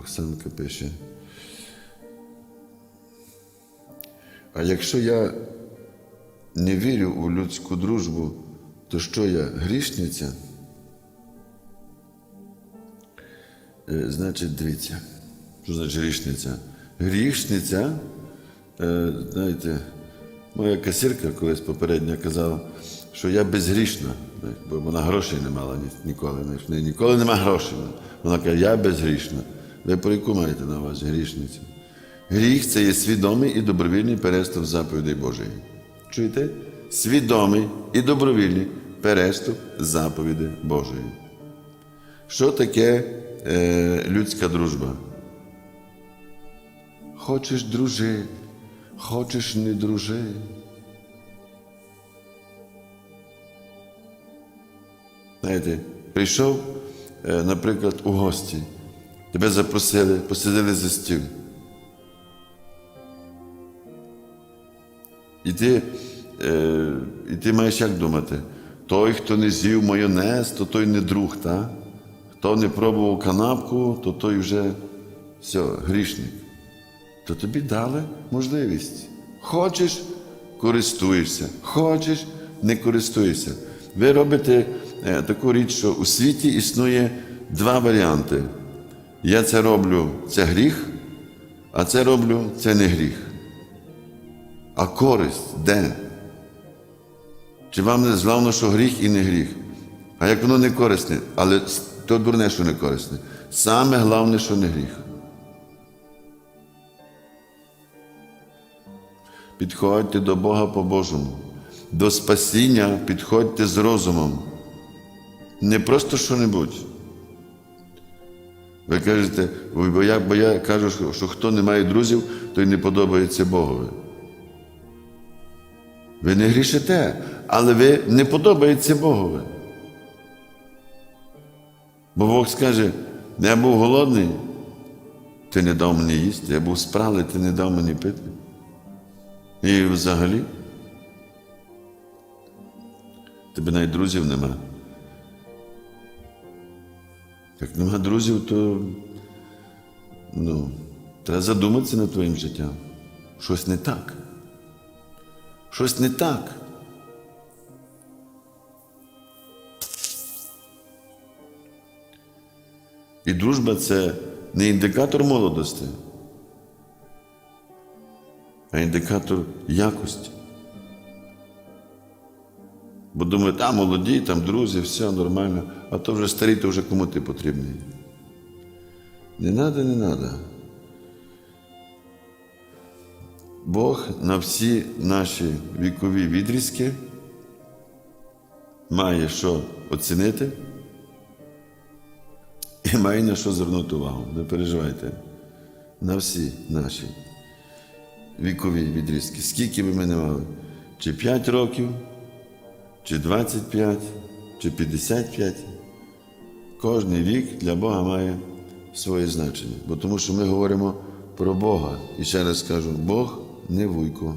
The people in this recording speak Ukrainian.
Оксанка пише. А якщо я не вірю у людську дружбу, то що я грішниця? Е, Значить, дивіться, що значить грішниця? Грішниця, е, знаєте, моя касирка колись попередня казала, що я безгрішна, бо вона грошей не мала ні- ніколи. в Ніколи нема грошей. Вона каже, я безгрішна. Ви про яку маєте на увазі грішницю? Гріх це є свідомий і добровільний переступ заповідей Божої. Чуєте? Свідомий і добровільний переступ заповідей Божої. Що таке е, людська дружба? Хочеш дружи, хочеш не дружи. Знаєте, прийшов, е, наприклад, у гості, тебе запросили, посадили за стіл. І ти, е, і ти маєш як думати? Той, хто не з'їв майонез, то той не друг, та? хто не пробував канапку, то той вже все, грішник. То тобі дали можливість. Хочеш, користуєшся, хочеш, не користуєшся. Ви робите е, таку річ, що у світі існує два варіанти. Я це роблю, це гріх, а це роблю, це не гріх. А користь де? Чи вам не зглавно, що гріх і не гріх? А як воно не корисне, але то дурне, що не корисне. Саме головне, що не гріх. Підходьте до Бога по-божому. До спасіння підходьте з розумом. Не просто що-небудь. Ви кажете, бо я, бо я кажу, що, хто не має друзів, той не подобається Богові. Ви не грішите, але ви не подобається Богові. Бо Бог скаже, я був голодний, ти не дав мені їсти, я був спралий, ти не дав мені пити. І взагалі, тебе навіть друзів нема. Як нема друзів, то ну, треба задуматися над твоїм життям. Щось не так. Щось не так. І дружба це не індикатор молодості, а індикатор якості. Бо думають, а молоді, там друзі, все нормально, а то вже старий, то вже кому ти потрібний. Не треба, не треба. Бог на всі наші вікові відрізки має що оцінити і має на що звернути увагу. Не переживайте. На всі наші вікові відрізки. Скільки би ми не мали? Чи 5 років, чи 25, чи 55. Кожний вік для Бога має своє значення. Бо тому що ми говоримо про Бога. І ще раз кажу, Бог не вуйко.